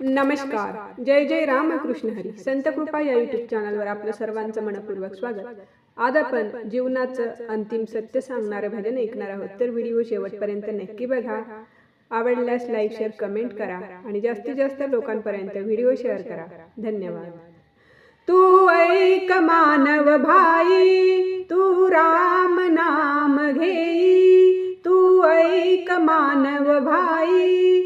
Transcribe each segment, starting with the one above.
नमस्कार. जय जय रामकृष्ण हरी. संत कृपा या युट्यूब चॅनलवर आपलं सर्वांचं मनपूर्वक स्वागत. आज आपण जीवनाचं अंतिम सत्य सांगणारं भजन ऐकणार आहोत. तर व्हिडिओ शेवटपर्यंत नक्की बघा. आवडल्यास लाईक शेअर कमेंट करा आणि जास्तीत जास्त लोकांपर्यंत व्हिडिओ शेअर करा. धन्यवाद. तू ऐक मानव भाई तू राम नाम घेई. तू ऐक मानव भाई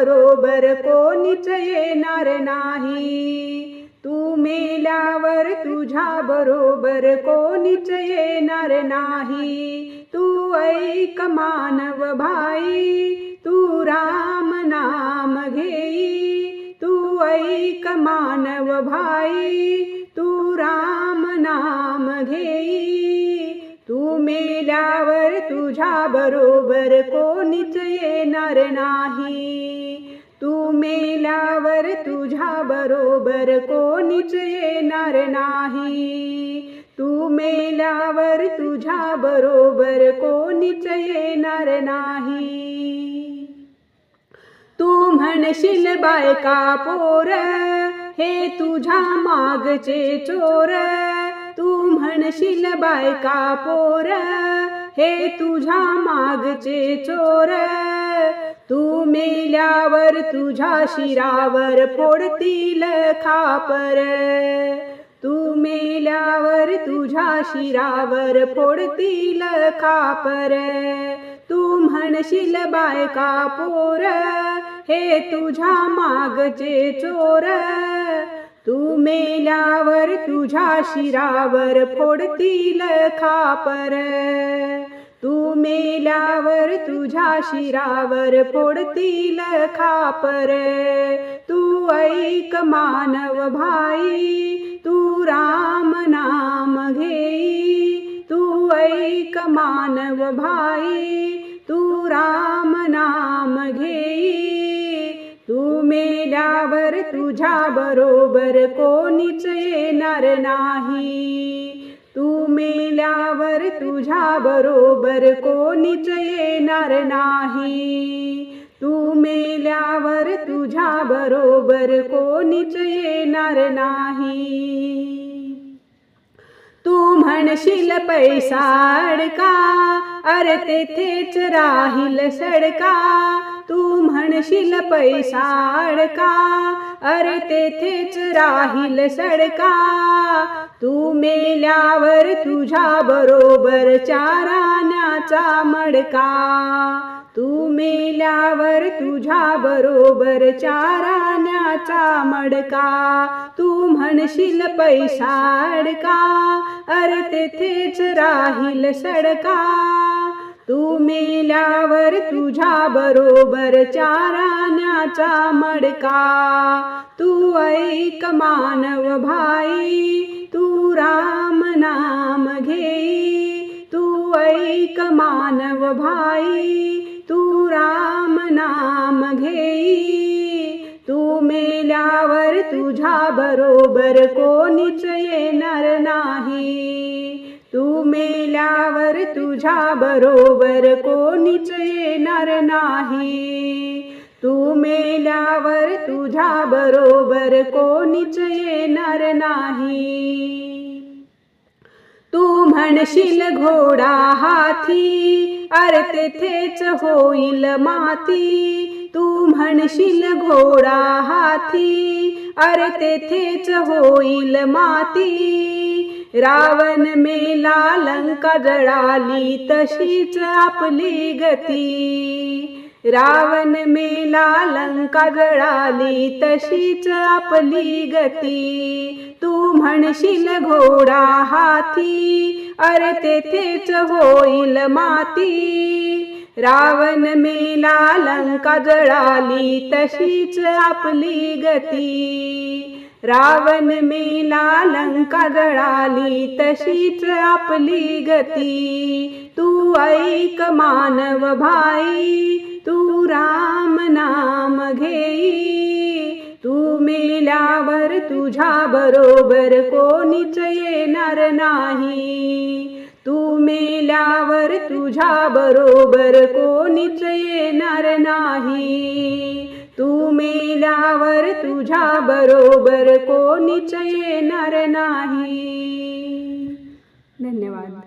बरोबर कोणीच येणार नाही. तू मेल्यावर तुझ्या बरोबर कोणीच येणार नाही. तू ऐक मानव भाई तू राम नाम घेई. तू ऐक मानव भाई तू राम नाम घेई. तू मेल्यावर तुझ्या बरोबर कोणीच येणार नाही. तू मेल्यावर तुझ्या बरोबर कोणीच येणार नाही. तू मेल्यावर तुझ्या बरोबर कोणीच येणार नाही. तू म्हणशील बायका पोर हे तुझ्या मागचे चोर. तू म्हणशील बायका पोर हे तुझ्या मागचे चोर तू मेल्यावर तुझ्या शिरावर फोडतील खापर. तू मेल्यावर तुझ्या शिरावर फोडतील खापर. तू म्हणशील बायका पोर हे तुझ्या मागचे चोर तू मेल्यावर तुझ्या शिरावर फोडतील खापर. तू मेल्यावर तुझ्या शिरावर फोडतील खापर. तू ऐक मानव भाई तू राम नाम घेई. तू ऐक मानव भाई तू राम नाम घेई. मेल्यावर तुझ्या बरोबर कोणीच येणार नाही. तू मेल्यावर तुझ्या बरोबर कोणीच येणार नाही. तू मेल्यावर तुझ्या बरोबर कोणीच येणार नाही. तू म्हणशील पैसा अडका अरे तेथेच राहील सडका. तू म्हणशील पैसा अडका. अरे तेथेच राहील सडका. तू मेल्यावर तुझ्या बरोबर चाराण्याचा मडका. तू मेल्यावर तुझ्या बरोबर चाराण्याचा मडका. तू म्हणशील पैसा अडका. अरे तेथेच राहील सडका. तू मेल्यावर तुझ्या बरोबर चाराण्याचा मडका. तू ऐक मानव भाई तू राम नाम घेई. तू ऐक मानव भाई तू राम नाम घेई. तू मेल्यावर तुझ्या बरोबर कोणीच येणार नाही. तू मेल्यावर तुझ्या बरोबर कोणीच येणार नाही. तू मेल्यावर तुझ्या बरोबर कोणीच येणार नाही. म्हणशील घोडा हाती अरे तेथेच होईल माती. तू म्हणशील घोडा हाती अरे तेथेच होईल माती. रावण मेला लंका जळाली तशीच आपली गती. रावण मेला लंका जळाली तशीच आपली गती. तू म्हणशील घोडा हाती अरे तेथेच होईल माती. रावण मेला लंका जळाली तशीच आपली गती. रावण मेला लंका जळाली तशीच आपली गती. तू ऐक मानव भाई तू राम नाम घेई. तू मेल्यावर तुझ्या बरोबर कोणीच येणार नाही. तू मेल्यावर तुझ्या बरोबर कोणीच येणार नाही. तू मेल्यावर तुझ्या बरोबर कोणीच येणार नाही. धन्यवाद.